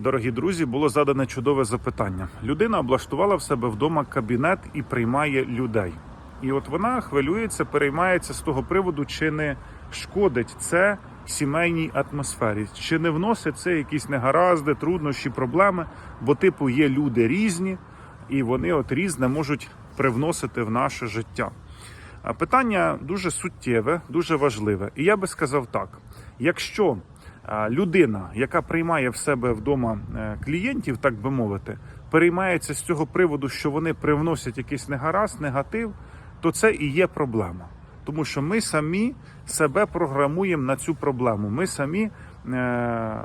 Дорогі друзі, було задане чудове запитання. Людина облаштувала в себе вдома кабінет і приймає людей. І от вона хвилюється, переймається з того приводу, чи не шкодить це сімейній атмосфері, чи не вносить це якісь негаразди, труднощі, проблеми, бо, типу, є люди різні, і вони от різне можуть привносити в наше життя. Питання дуже суттєве, дуже важливе. І я би сказав так: якщо людина, яка приймає в себе вдома е, клієнтів, так би мовити, переймається з цього приводу, що вони привносять якийсь негаразд, негатив, то це і є проблема. Тому що ми самі себе програмуємо на цю проблему. Ми самі е,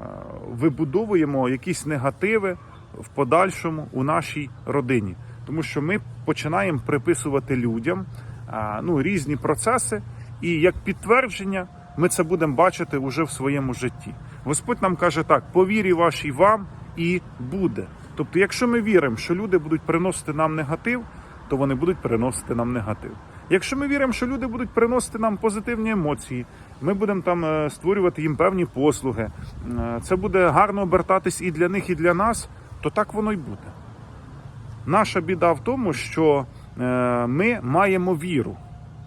вибудовуємо якісь негативи в подальшому у нашій родині. Тому що ми починаємо приписувати людям а, ну, різні процеси, і як підтвердження ми це будемо бачити уже в своєму житті. Господь нам каже так: по вірі вашій вам і буде. Тобто, якщо ми віримо, що люди будуть приносити нам негатив, то вони будуть приносити нам негатив. Якщо ми віримо, що люди будуть приносити нам позитивні емоції, ми будемо там е, створювати їм певні послуги, е, це буде гарно обертатись і для них, і для нас, то так воно й буде. Наша біда в тому, що е, ми маємо віру.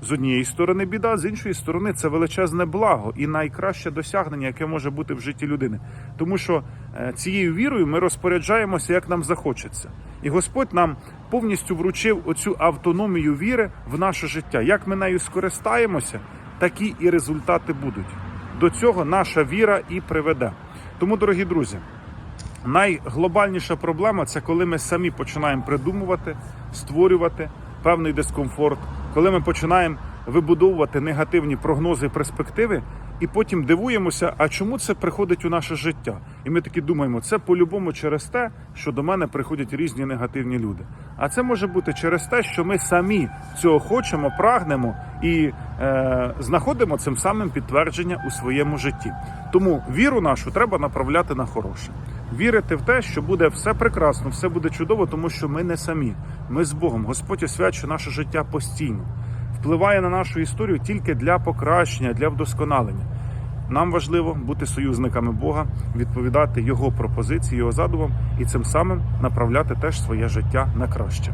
З однієї сторони біда, з іншої сторони, це величезне благо і найкраще досягнення, яке може бути в житті людини. Тому що е, цією вірою ми розпоряджаємося, як нам захочеться. І Господь нам повністю вручив оцю автономію віри в наше життя. Як ми нею скористаємося, такі і результати будуть. До цього наша віра і приведе. Тому, дорогі друзі, найглобальніша проблема це коли ми самі починаємо придумувати, створювати певний дискомфорт, коли ми починаємо вибудовувати негативні прогнози, перспективи, і потім дивуємося, а чому це приходить у наше життя? І ми такі думаємо, це по-любому через те, що до мене приходять різні негативні люди. А це може бути через те, що ми самі цього хочемо, прагнемо і е, знаходимо цим самим підтвердження у своєму житті. Тому віру нашу треба направляти на хороше. Вірити в те, що буде все прекрасно, все буде чудово, тому що ми не самі. Ми з Богом. Господь освячує наше життя постійно, впливає на нашу історію тільки для покращення, для вдосконалення. Нам важливо бути союзниками Бога, відповідати Його пропозиції, Його задумам і цим самим направляти теж своє життя на краще.